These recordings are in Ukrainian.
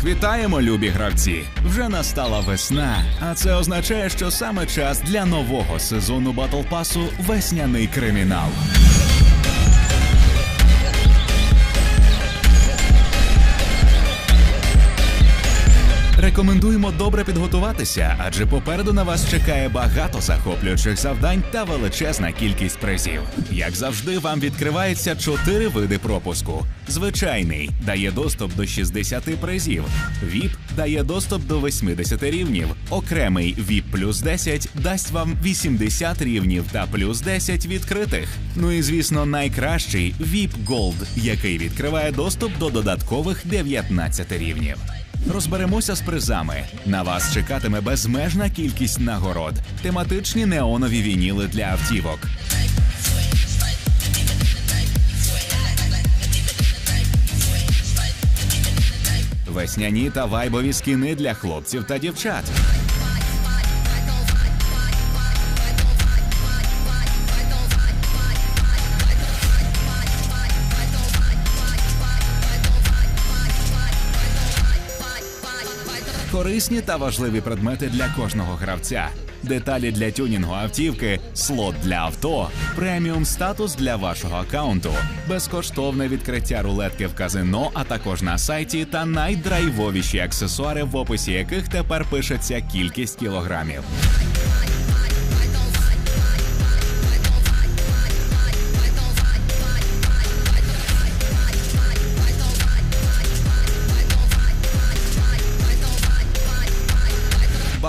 вихідних вітаємо, любі гравці! Вже настала весна, а це означає, що саме час для нового сезону батл пасу Весняний кримінал. Рекомендуємо добре підготуватися, адже попереду на вас чекає багато захоплюючих завдань та величезна кількість призів. Як завжди, вам відкривається чотири види пропуску: звичайний дає доступ до 60 призів, ВІП дає доступ до 80 рівнів, окремий ВІП плюс 10 дасть вам 80 рівнів та плюс 10 відкритих. Ну і звісно, найкращий ВІП Gold, який відкриває доступ до додаткових 19 рівнів. Розберемося з призами. На вас чекатиме безмежна кількість нагород, тематичні неонові вініли для автівок. Весняні та вайбові скіни для хлопців та дівчат. Корисні та важливі предмети для кожного гравця. Деталі для тюнінгу автівки, слот для авто, преміум статус для вашого аккаунту, безкоштовне відкриття рулетки в казино, а також на сайті та найдрайвовіші аксесуари, в описі яких тепер пишеться кількість кілограмів.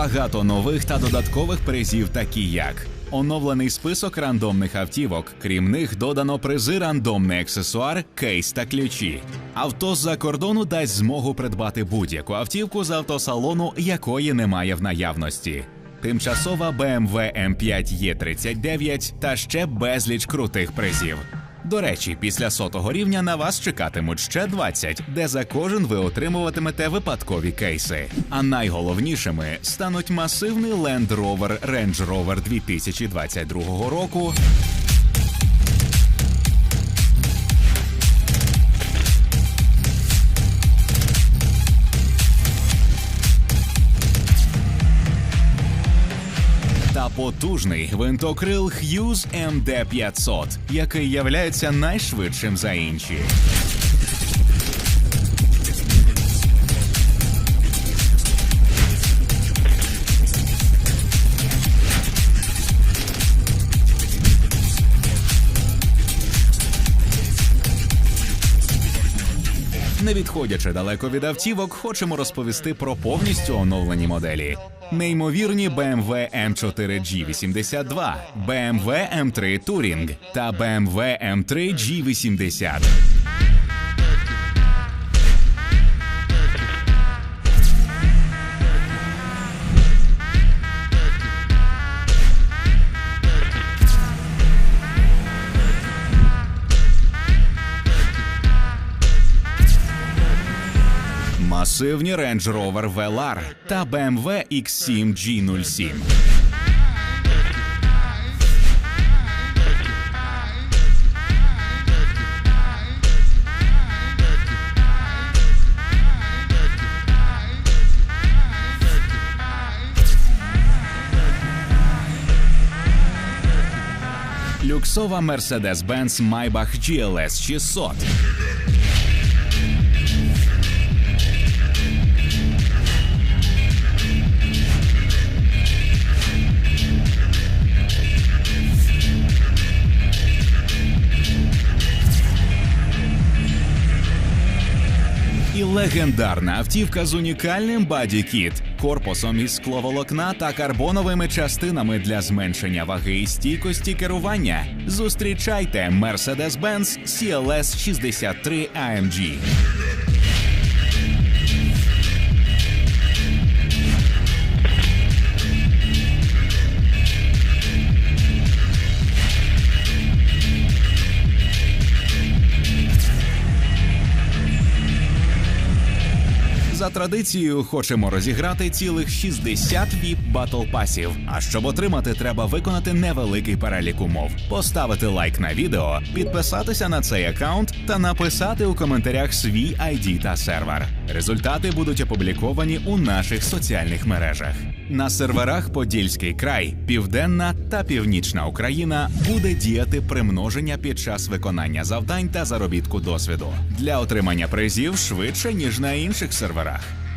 Багато нових та додаткових призів, такі як оновлений список рандомних автівок. Крім них, додано призи рандомний аксесуар, кейс та ключі. Авто з-за кордону дасть змогу придбати будь-яку автівку з автосалону, якої немає в наявності. Тимчасова BMW M5 E39 та ще безліч крутих призів. До речі, після сотого рівня на вас чекатимуть ще 20, де за кожен ви отримуватимете випадкові кейси. А найголовнішими стануть масивний Land Rover Range Rover 2022 року. Потужний гвинтокрил Hughes MD500, який являється найшвидшим за інші. Не відходячи далеко від автівок, хочемо розповісти про повністю оновлені моделі. Неймовірні BMW M4 G82, BMW M3 Touring та BMW M3 G80. Масивні Range Rover Velar та BMW X7 G07. Люксова Mercedes-Benz Maybach GLS 600. Легендарна автівка з унікальним баді-кіт, корпусом із скловолокна та карбоновими частинами для зменшення ваги і стійкості керування. Зустрічайте Mercedes-Benz CLS 63 AMG. За традицією хочемо розіграти цілих 60 віп батл пасів. А щоб отримати, треба виконати невеликий перелік умов, поставити лайк на відео, підписатися на цей аккаунт та написати у коментарях свій ID та сервер. Результати будуть опубліковані у наших соціальних мережах. На серверах Подільський край, Південна та Північна Україна буде діяти примноження під час виконання завдань та заробітку досвіду для отримання призів швидше ніж на інших серверах.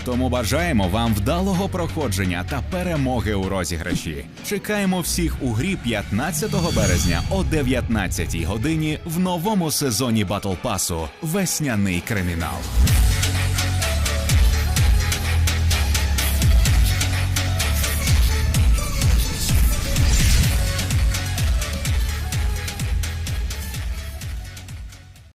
Тому бажаємо вам вдалого проходження та перемоги у розіграші. Чекаємо всіх у грі 15 березня о 19 годині в новому сезоні Батл Пасу Весняний кримінал.